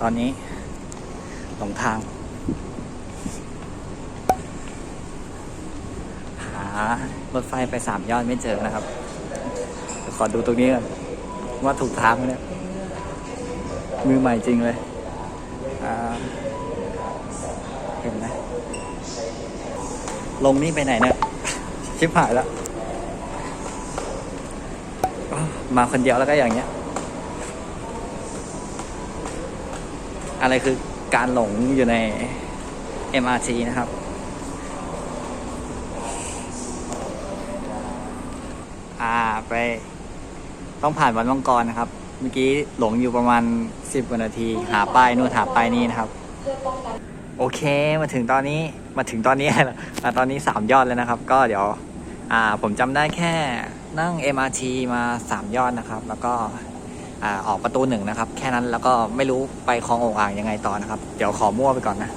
ตอนนี้หลงทาง หารถไฟไปสามยอดไม่เจอนะครับ ขอดูตรงนี้ก่อนว่าถูกทางไหมเนี่ย มือใหม่จริงเลย เห็นไหมลงนี่ไปไหนเนี่ย ชิบหายแล้วอ้าวมาคนเดียวแล้วก็อย่างเงี้ย อะไรคือการหลงอยู่ใน MRT นะครับ อ่าไป ต้องผ่านวันมังกรนะครับ เมื่อกี้หลงอยู่ประมาณสิบกว่านาที หาป้ายนู่นหาป้ายนี่นะครับ โอเคมาถึงตอนนี้มาถึงตอนนี้แล้วอ่าตอนนี้สามยอดแล้วนะครับ ก็เดี๋ยว อ่าผมจำได้แค่นั่ง MRT มาสามยอดนะครับ แล้วก็ ออกประตูหนึ่งนะครับ แค่นั้นแล้วก็ไม่รู้ไปคลององอ่างยังไงต่อนะครับ เดี๋ยวขอมั่วไปก่อนนะ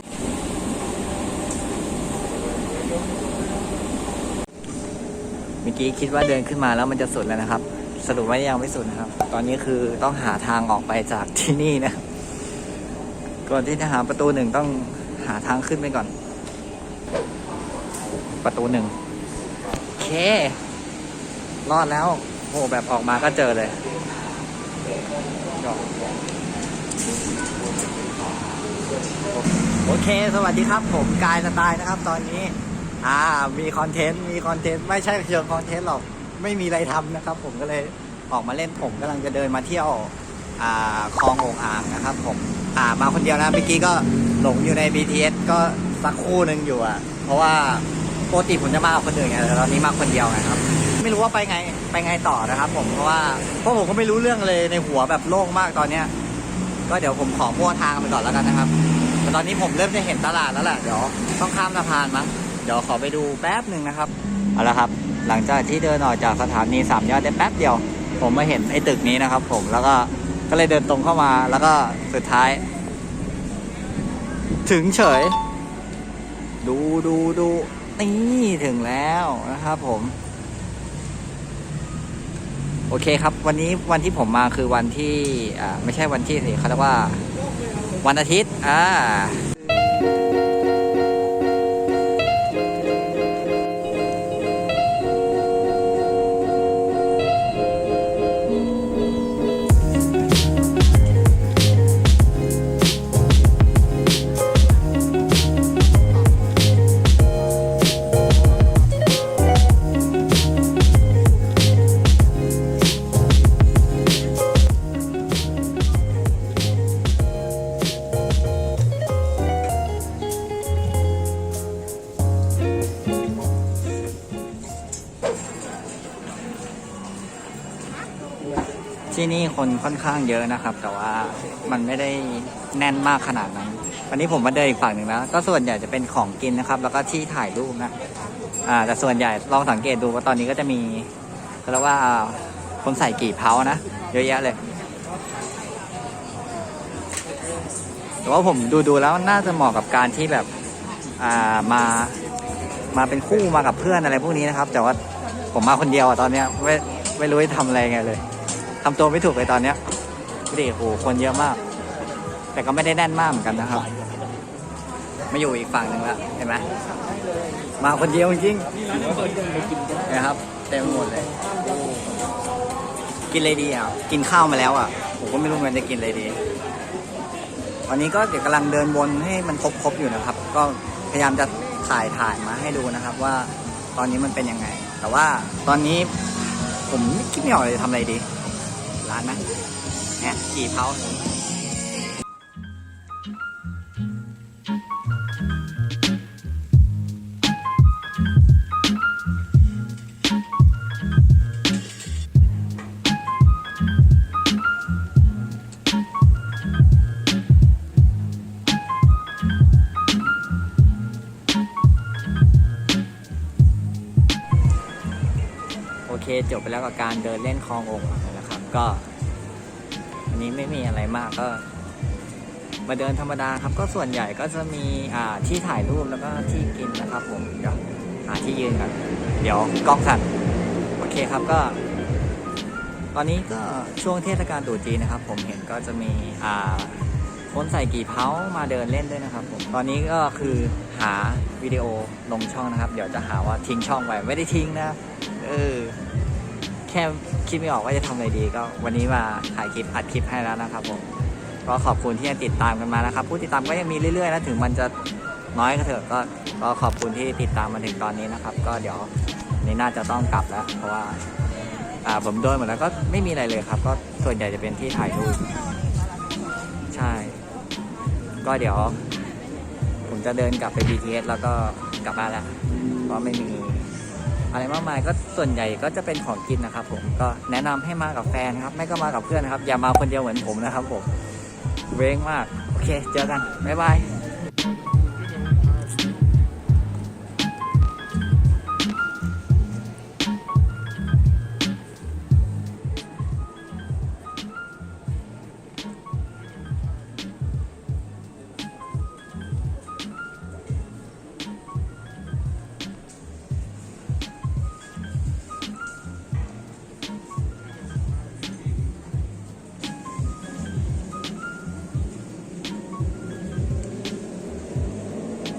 เมื่อกี้คิดว่าเดินขึ้นมาแล้วมันจะสุดแล้วนะครับ สรุปว่ายังไม่สุดนะครับ ตอนนี้คือต้องหาทางออกไปจากที่นี่นะ ก่อนที่จะหาประตูหนึ่งต้องหาทางขึ้นไปก่อน ประตูหนึ่งโอเค รอดแล้วโอ้แบบออกมาก็เจอเลย โอเค สวัสดีครับ ผมกายสไตล์นะครับ ตอนนี้ อ่า มีคอนเทนต์ มีคอนเทนต์ ไม่ใช่เชิงคอนเทนต์หรอก ไม่มีอะไรทำนะครับ ผมก็เลยออกมาเล่น ผมกำลังจะเดินมาเที่ยว อ่า คลองโองอ่างนะครับ ผม อ่า มาคนเดียวนะ เมื่อกี้ก็หลงอยู่ใน BTS ก็สักคู่หนึ่งอยู่อะเพราะว่า ปกติผมจะมากับคนอื่นไงแต่ตอนนี้มาคนเดียวไงครับ ไม่รู้ว่าไปไงไปไงต่อนะครับ ผมเพราะว่าเพราะผมก็ไม่รู้เรื่องเลยในหัวแบบโล่งมากตอนเนี้ย ก็เดี๋ยวผมขอมั่วทางไปก่อนแล้วกันนะครับแต่ตอนนี้ผมเริ่มจะเห็นตลาดแล้วแหละเดี๋ยวต้องข้ามสะพานมั้งเดี๋ยวขอไปดูแป๊บหนึ่งนะครับเอาละครับ หลังจากที่เดินออกจากสถานีสามยอดได้แป๊บเดียว ผมมาเห็นไอ้ตึกนี้นะครับ ผมแล้วก็ก็เลยเดินตรงเข้ามาแล้วก็สุดท้าย ถึงเฉย ดูดูดู นี่ถึงแล้วนะครับผม โอเคครับ วันนี้วันที่ผมมาคือวันที่ อ่า ไม่ใช่วันที่สิเขาเรียกว่า วันอาทิตย์ อ่า ที่นี่คนค่อนข้างเยอะนะครับ แต่ว่ามันไม่ได้แน่นมากขนาดนั้นวันนี้ผมมาเดินอีกฝั่งหนึ่งแล้ว ก็ส่วนใหญ่จะเป็นของกินนะครับ แล้วก็ที่ถ่ายรูปนะอ่าแต่ส่วนใหญ่ลองสังเกตดูว่าตอนนี้ก็จะมีเขาเรียกว่าคนใส่กี่เผานะเยอะแยะเลยแต่ว่าผมดูดูๆแล้วน่าจะเหมาะกับการที่แบบอ่ามามาเป็นคู่มากับเพื่อนอะไรพวกนี้นะครับ แต่ว่าผมมาคนเดียวอะตอนเนี้ยไม่ไม่รู้จะทำอะไรไงเลย ทำตัวไม่ถูกเลยตอนเนี้ยดูดิโหคนเยอะมาก แต่ก็ไม่ได้แน่นมากเหมือนกันนะครับ มาอยู่อีกฝั่งหนึ่งแล้วเห็นไหมมาคนเดียวจริงๆนะครับเต็มหมดเลย กินอะไรดีอะ กินข้าวมาแล้วอะผมก็ไม่รู้เหมือนกันจะกินอะไรดี วันนี้ก็เดี๋ยวกำลังเดินวนให้มันครบๆอยู่นะครับ ก็พยายามจะถ่ายถ่ายมาให้ดูนะครับว่าตอนนี้มันเป็นยังไง แต่ว่าตอนนี้ผมคิดไม่ออกเลยทำอะไรดี ร้านไหมเนี่ยกี่เพาโอเคจบไปแล้วกับการเดินเล่นคลององค์ ก็อันนี้ไม่มีอะไรมากก็ มาเดินธรรมดาครับ ก็ส่วนใหญ่ก็จะมีอ่าที่ถ่ายรูปแล้วก็ที่กินนะครับ ผมเดี๋ยวหาที่ยืนกันเดี๋ยวกล้องสั่นโอเคครับก็ ตอนนี้ก็ช่วงเทศกาลตรุษจีนนะครับ ผมเห็นก็จะมีอ่าคนใส่กี่เพ้ามาเดินเล่นด้วยนะครับผมตอนนี้ก็คือหาวิดีโอลงช่องนะครับ เดี๋ยวจะหาว่าทิ้งช่องไปไม่ได้ทิ้งนะ เออ แค่คิดไม่ออกว่าจะทำอะไรดีก็ วันนี้มาถ่ายคลิปอัดคลิปให้แล้วนะครับผมก็ขอบคุณที่ยังติดตามกันมานะครับ ผู้ติดตามก็ยังมีเรื่อยๆนะถึงมันจะน้อยก็เถอะก็ก็ขอบคุณที่ติดตามมาถึงตอนนี้นะครับ ก็เดี๋ยวนี่น่าจะต้องกลับแล้ว เพราะว่าอ่าผมโดนหมดแล้วก็ไม่มีอะไรเลยครับ ก็ส่วนใหญ่จะเป็นที่ถ่ายรูปใช่ ก็เดี๋ยว ผมจะเดินกลับไป BTS แล้วก็กลับบ้านแล้วเพราะไม่มี อะไรมากมายก็ส่วนใหญ่ก็จะเป็นของกินนะครับ ผมก็แนะนำให้มากับแฟนครับ ไม่ก็มากับเพื่อนนะครับ อย่ามาคนเดียวเหมือนผมนะครับผมเว้งมาก โอเค เจอกัน บ๊ายบาย